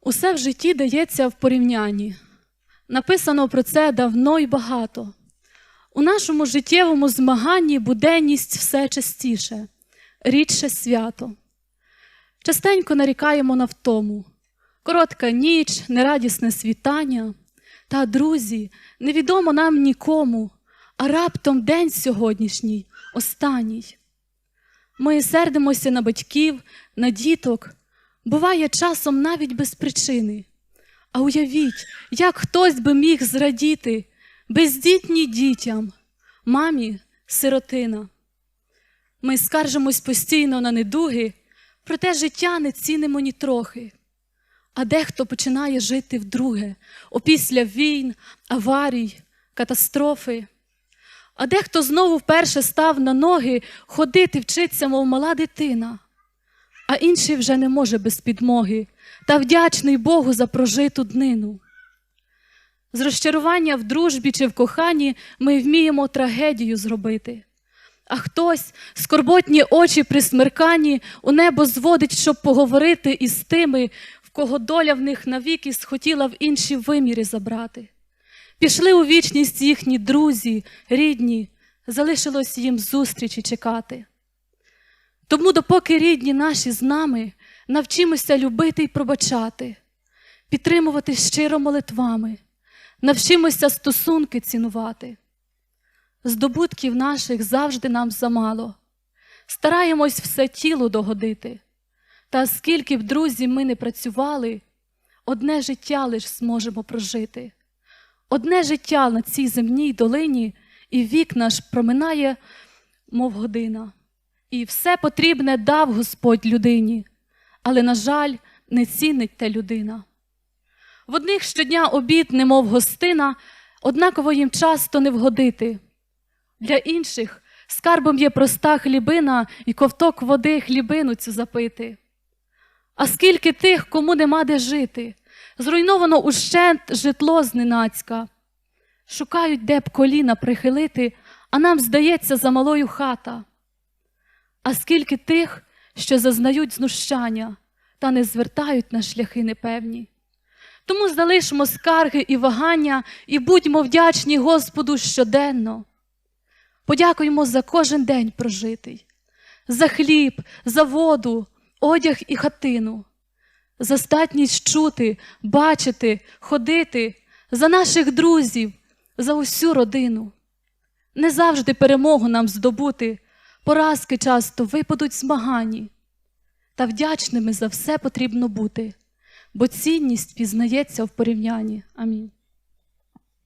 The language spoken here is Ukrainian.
Усе в житті дається в порівнянні. Написано про це давно і багато. У нашому життєвому змаганні буденність все частіше, рідше свято. Частенько нарікаємо на втому. Коротка ніч, нерадісне світання. Та, друзі, невідомо нам нікому, а раптом день сьогоднішній, останній. Ми сердимося на батьків, на діток, буває часом навіть без причини. А уявіть, як хтось би міг зрадіти бездітні дітям, мамі сиротина. Ми скаржимось постійно на недуги, проте життя не цінимо нітрохи. А дехто починає жити вдруге, опісля війн, аварій, катастрофи. А дехто знову вперше став на ноги, ходити вчиться, мов мала дитина, а інший вже не може без підмоги та вдячний Богу за прожиту днину. З розчарування в дружбі чи в коханні ми вміємо трагедію зробити. А хтось скорботні очі при смерканні у небо зводить, щоб поговорити із тими, в кого доля в них навіки схотіла в інші виміри забрати. Пішли у вічність їхні друзі, рідні, залишилось їм зустрічі чекати. Тому, допоки рідні наші з нами, навчимося любити і пробачати, підтримувати щиро молитвами, навчимося стосунки цінувати. Здобутків наших завжди нам замало. Стараємось все тіло догодити. Та скільки б друзі ми не працювали, одне життя лиш зможемо прожити. Одне життя на цій земній долині, і вік наш проминає, мов година. І все потрібне дав Господь людині, але, на жаль, не цінить те людина. В одних щодня обід, немов гостина, однаково їм часто не вгодити. Для інших скарбом є проста хлібина і ковток води хлібину цю запити. А скільки тих, кому нема де жити, зруйновано ущент житло зненацька. Шукають, де б коліна прихилити, а нам здається за малою хата. А скільки тих, що зазнають знущання та не звертають на шляхи непевні. Тому залишимо скарги і вагання і будьмо вдячні Господу щоденно. Подякуємо за кожен день прожитий, за хліб, за воду, одяг і хатину, за статність чути, бачити, ходити, за наших друзів, за усю родину. Не завжди перемогу нам здобути, поразки часто випадуть змагані. Та вдячними за все потрібно бути, бо цінність пізнається в порівнянні. Амінь.